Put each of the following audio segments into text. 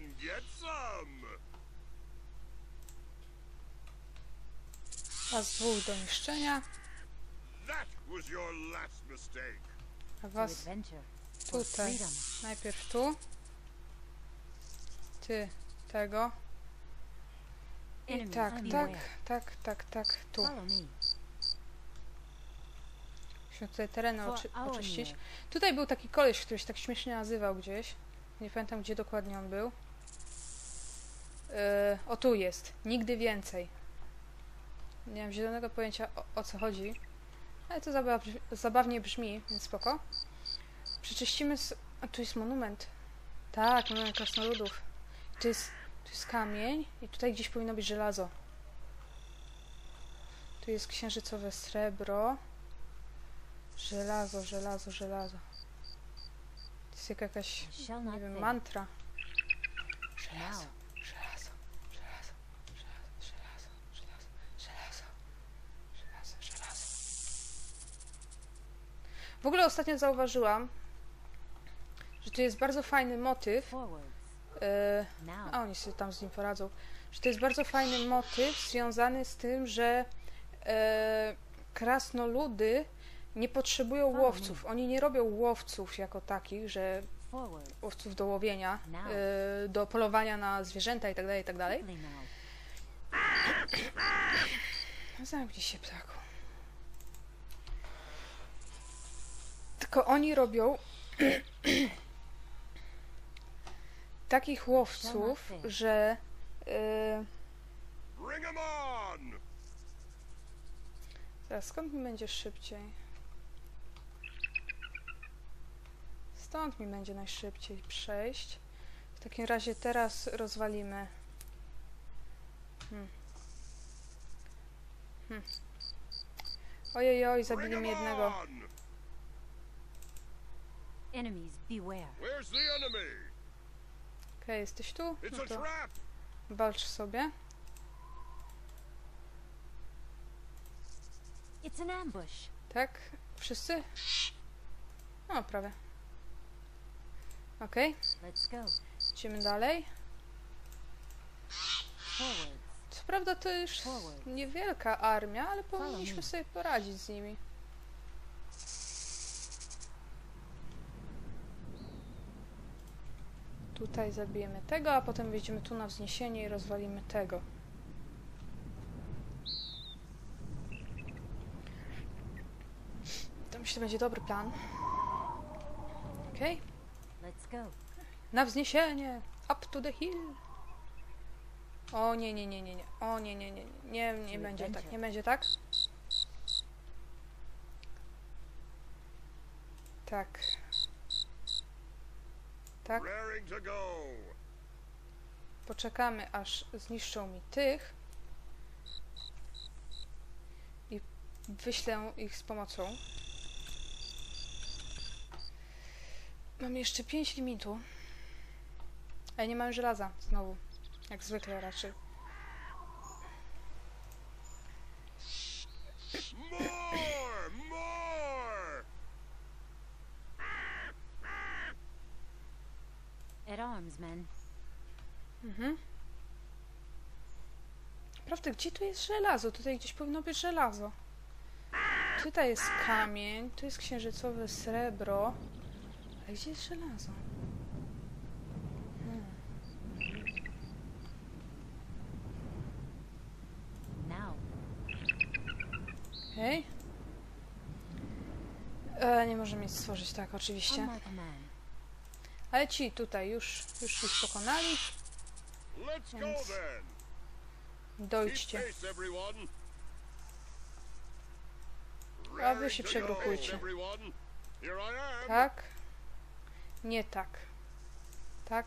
get some. Was dwóch do niszczenia, That was your last mistake. a was tutaj. freedom. Najpierw tu. Ty tego. I tak, tak, tak, tak, tak, tu. Musimy tutaj tereny oczy oczyścić. Tutaj był taki koleś, który się tak śmiesznie nazywał gdzieś. Nie pamiętam, gdzie dokładnie on był. Yy, o, tu jest. Nigdy więcej. Nie mam zielonego pojęcia o, o co chodzi. Ale to zabaw zabawnie brzmi, więc spoko. Przeczyścimy... S a, tu jest monument. Tak, monument krasnoludów. Tu jest, tu jest kamień i tutaj gdzieś powinno być żelazo. Tu jest księżycowe srebro. Żelazo, żelazo, żelazo. To jest jak jakaś, nie wiem, mantra. Żelazo, żelazo, żelazo, żelazo, żelazo, żelazo, żelazo. W ogóle ostatnio zauważyłam, że tu jest bardzo fajny motyw. Now, a oni sobie tam z nim poradzą. Że to jest bardzo fajny motyw związany z tym, że e, krasnoludy nie potrzebują łowców. Oni nie robią łowców jako takich, że łowców do łowienia, e, do polowania na zwierzęta itd., itd. Quickly now. Zamknij się, ptaku. Tylko oni robią takich łowców, że on! Teraz skąd mi będzie szybciej? Stąd mi będzie najszybciej przejść. W takim razie teraz rozwalimy. Hmm. Hmm. Ojej, oj, zabili mi jednego. Enemies beware. Where's the enemy? Okej, jesteś tu? It's No a to trap! walcz sobie. It's an ambush. Tak? Wszyscy? O, prawie. Okej, Let's go. idziemy dalej. Co prawda to już niewielka armia, ale powinniśmy sobie poradzić z nimi. Tutaj zabijemy tego, a potem wyjdziemy tu na wzniesienie i rozwalimy tego. To myślę, będzie dobry plan. Okej, go. na wzniesienie! Up to the hill! O nie, nie, nie, nie, nie. O nie, nie, nie, nie, nie, nie będzie tak, nie będzie tak. Tak. Tak, poczekamy aż zniszczą mi tych. I wyślę ich z pomocą. Mam jeszcze 5 limitu. Ale nie mam żelaza znowu. Jak zwykle raczej. At arms, men. Mhm. Naprawdę, gdzie tu jest żelazo? Tutaj gdzieś powinno być żelazo. Tutaj jest kamień, tu jest księżycowe srebro. Ale gdzie jest żelazo? Hmm. Okej. E, nie możemy nic stworzyć tak, oczywiście. Ale ci tutaj już, już ich pokonali. Keep Dojdźcie. A wy się przegrupujcie. Tak. Nie tak. Tak.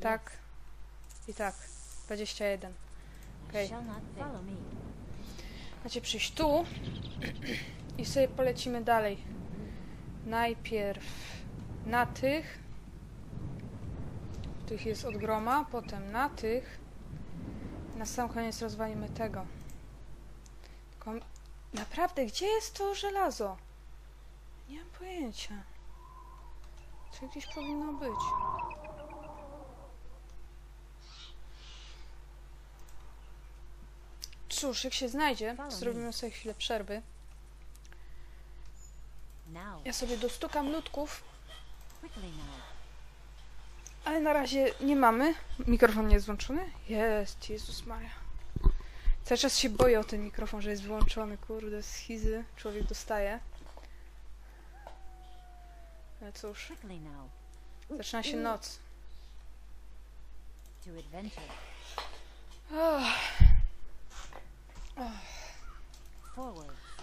Tak. I tak. 21. I Okej. me. Macie przyjść tu i sobie polecimy dalej. Najpierw na tych. Tych jest od groma, potem na tych. Na sam koniec rozwalimy tego. Tylko naprawdę, gdzie jest to żelazo? Nie mam pojęcia. Czy gdzieś powinno być? Cóż, jak się znajdzie, zrobimy sobie chwilę przerwy. Ja sobie dostukam nutków ale na razie nie mamy. Mikrofon nie jest włączony? Jest, Jezus Maria. Cały czas się boję o ten mikrofon, że jest wyłączony, kurde, schizy człowiek dostaje. Ale cóż, zaczyna się noc.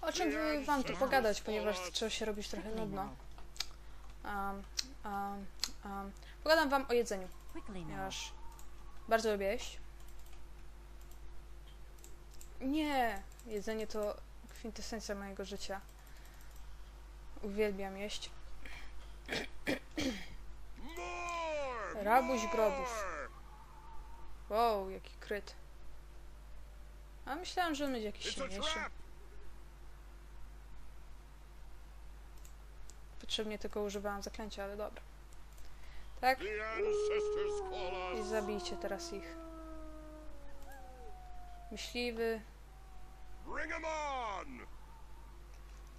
O czym by wam tu pogadać, ponieważ zaczęło się robić trochę nudno. Um, um, um. Pogadam wam o jedzeniu, ponieważ bardzo lubię jeść. Nie, jedzenie to kwintesencja mojego życia. Uwielbiam jeść. Rabuś grobów. Wow, jaki kryt. A myślałam, że on będzie jakiś silniejszy. Potrzebnie tylko używałam zaklęcia, ale dobra. Tak? I zabijcie teraz ich. Myśliwy.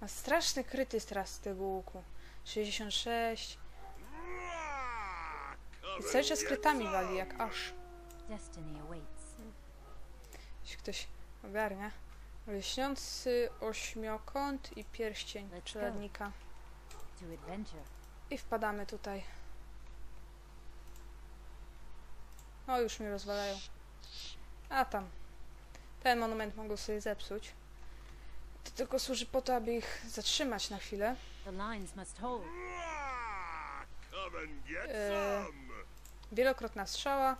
Ma straszny kryty teraz z tego łuku. 66. Rah! I cały czas krytami wali, jak aż. Jeśli ktoś ogarnia. Lśniący ośmiokąt i pierścień czeladnika. I wpadamy tutaj. O, już mi rozwalają. A tam. Ten monument mogą sobie zepsuć. To tylko służy po to, aby ich zatrzymać na chwilę. Some. Wielokrotna strzała.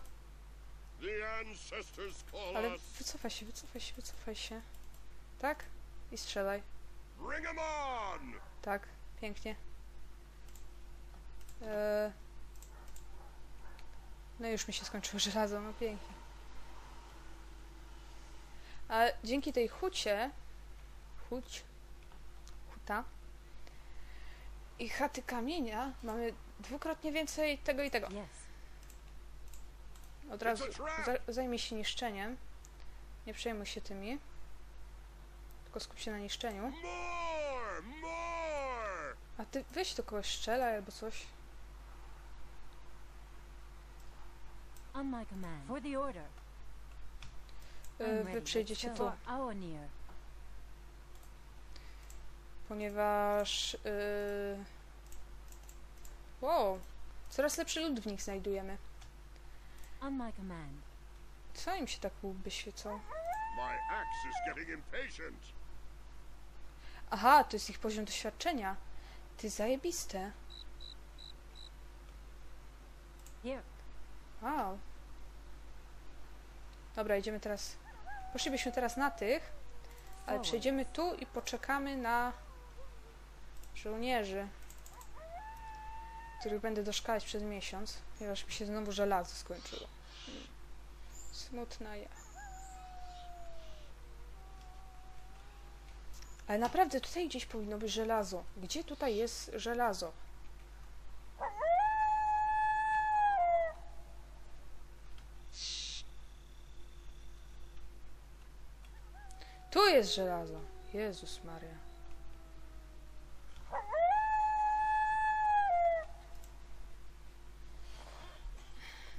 Ale wycofaj się, wycofaj się, wycofaj się. Tak? I strzelaj. Tak, pięknie. Eee... No już mi się skończyło żelazo, no pięknie. A dzięki tej hucie, huć, huta i chaty kamienia mamy dwukrotnie więcej tego i tego. Od razu za, zajmij się niszczeniem. Nie przejmuj się tymi. Tylko skup się na niszczeniu. A ty weź do kogoś strzelaj albo coś. On my command. For the order. E, wy przyjdziecie tu, ponieważ... Yy... Wow, coraz lepszy lód w nich znajdujemy. On my command. Co im się tak łby świecą? My axe is getting impatient. Aha, to jest ich poziom doświadczenia. Ty zajebiste. Here. Wow. Dobra, idziemy teraz... Poszlibyśmy teraz na tych, ale przejdziemy tu i poczekamy na żołnierzy, których będę doszkalać przez miesiąc, ponieważ mi się znowu żelazo skończyło. Smutna ja. Ale naprawdę tutaj gdzieś powinno być żelazo. Gdzie tutaj jest żelazo? Tu jest żelazo. Jezus Maria.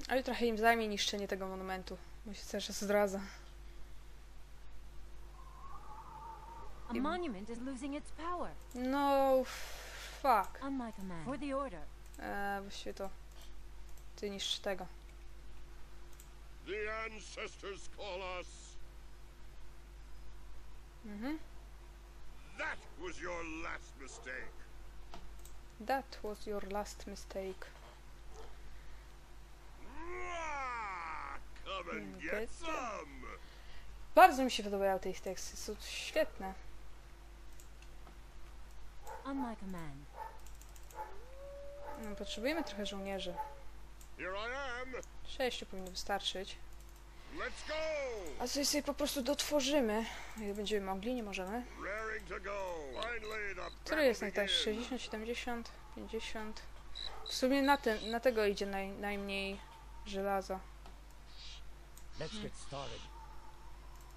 Ale trochę im zajmie niszczenie tego monumentu, bo się cały czas zdradza. A monument is losing its power. No, fuck. Eee, właściwie to ty niszcz tego. The ancestors call us. Mhm. That was your last mistake. That was your last mistake. Come and Get some. Bardzo mi się podobają te ich teksty, są świetne. On my command. No, potrzebujemy trochę żołnierzy. Here I am. Sześciu powinno wystarczyć. A coś sobie po prostu dotworzymy. Jak będziemy mogli, nie możemy. Który jest najtańszy? begins. 60, 70, 50. W sumie na, ten, na tego idzie naj, najmniej żelaza. Let's get started.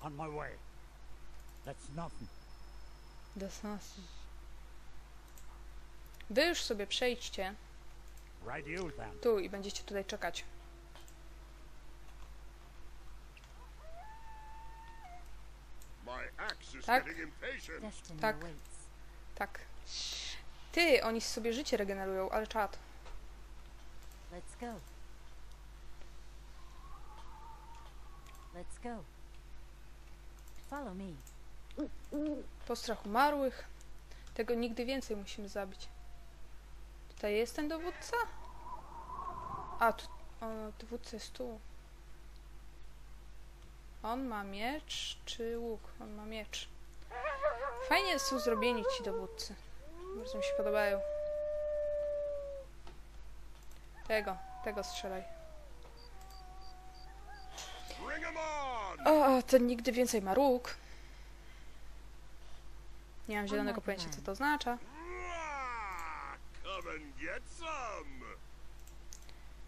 On my way. That's nothing. Do sensu. Wy już sobie przejdźcie tu i będziecie tutaj czekać. My axe is Tak. Tak. awaits. Tak. Ty, oni sobie życie regenerują, ale czad. Let's go. Let's go. Follow me. Postrach umarłych. Tego nigdy więcej musimy zabić. Tutaj jest ten dowódca? A, tu, o, dowódca jest tu. On ma miecz czy łuk? On ma miecz. Fajnie są zrobieni ci dowódcy. Bardzo mi się podobają. Tego, tego strzelaj. O, ten nigdy więcej ma róg. Nie mam zielonego pojęcia, co to oznacza.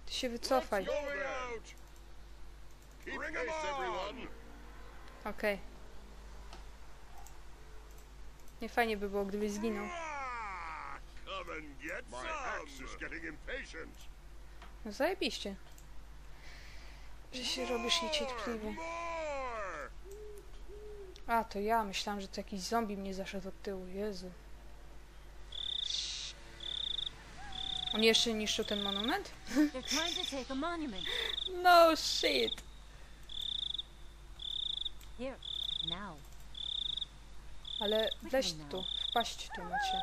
Ty się wycofaj. Going out. Nie fajnie by było, gdybyś zginął. No zajebiście. Że się robisz niecierpliwy. A, to ja. Myślałam, że to jakiś zombie mnie zaszedł od tyłu. Jezu. Oni jeszcze niszczą ten monument. No shit. Here. Now. Ale wleź tu. Wpaść tu macie.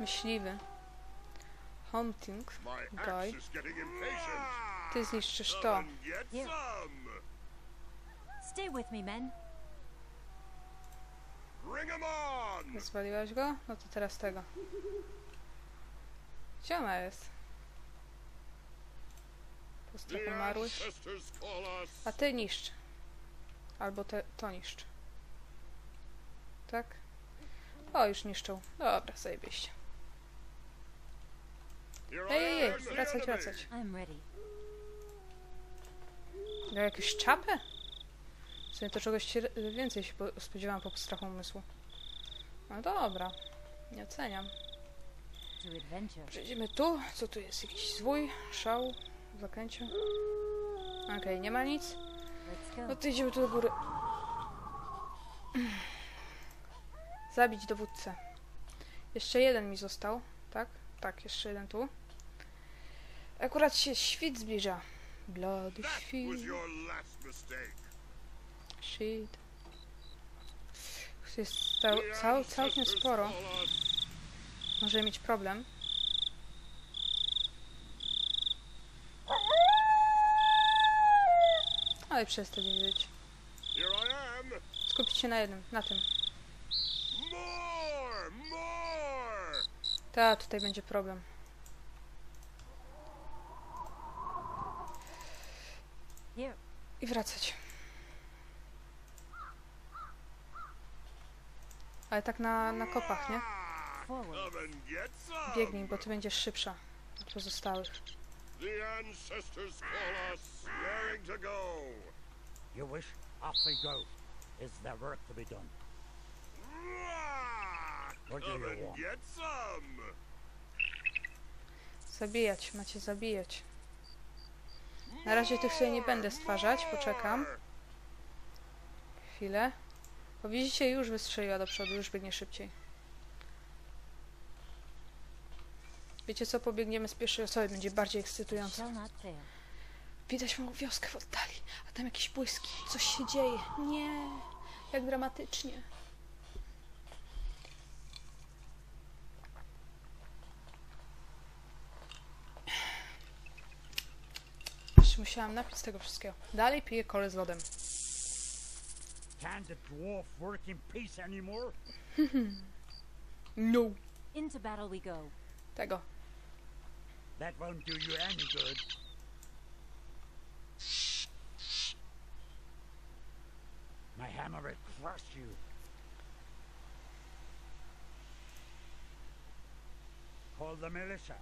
Myśliwy. Hunting. Impatient. Ty zniszczysz to. Stay with me, men. Rozwaliłaś go? No to teraz tego. Gdzie ona jest? Call us. A ty niszcz. Albo te, to niszcz. Tak? O, już niszczą. Dobra, zajebiście. Ej, ej, ej, wracać, wracać. Miał jakąś czapę? W sumie to czegoś więcej się po- spodziewałam po strachu umysłu. No dobra, nie oceniam. Przejdziemy tu. Co tu jest? Jakiś zwój? Szał? Zakręcie? Okej, nie ma nic. No to idziemy tu do góry. Zabić dowódcę. Jeszcze jeden mi został, tak? Tak, jeszcze jeden tu. Akurat się świt zbliża. Blady świt. Shit. Jest cał, cał, całkiem sporo. Może mieć problem. Ale przestań wiedzieć. Skupić się na jednym, na tym. Ta, tutaj będzie problem. I wracać. Ale tak na, na kopach, nie? Biegnij, bo ty będziesz szybsza od pozostałych. The ancestors call us. To go. You wish? Off we go. Is there work to be done? Zabijać, macie zabijać. Na razie tych sobie nie będę stwarzać, poczekam. Chwilę. Bo widzicie, już wystrzeliła do przodu, już biegnie szybciej. Wiecie co, pobiegniemy z pierwszej osoby, będzie bardziej ekscytujące. Widać małą wioskę w oddali, a tam jakieś błyski, coś się dzieje. Nie, jak dramatycznie. Jeszcze musiałam napić z tego wszystkiego. Dalej piję kolę z lodem. Can the dwarf work in peace anymore? No. Into battle we go. Tego. That won't do you any good. My hammer will crush you. Call the militia.